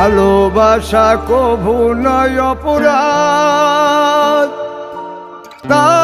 ভালোবাসা কভু নয় অপরাধ। তাই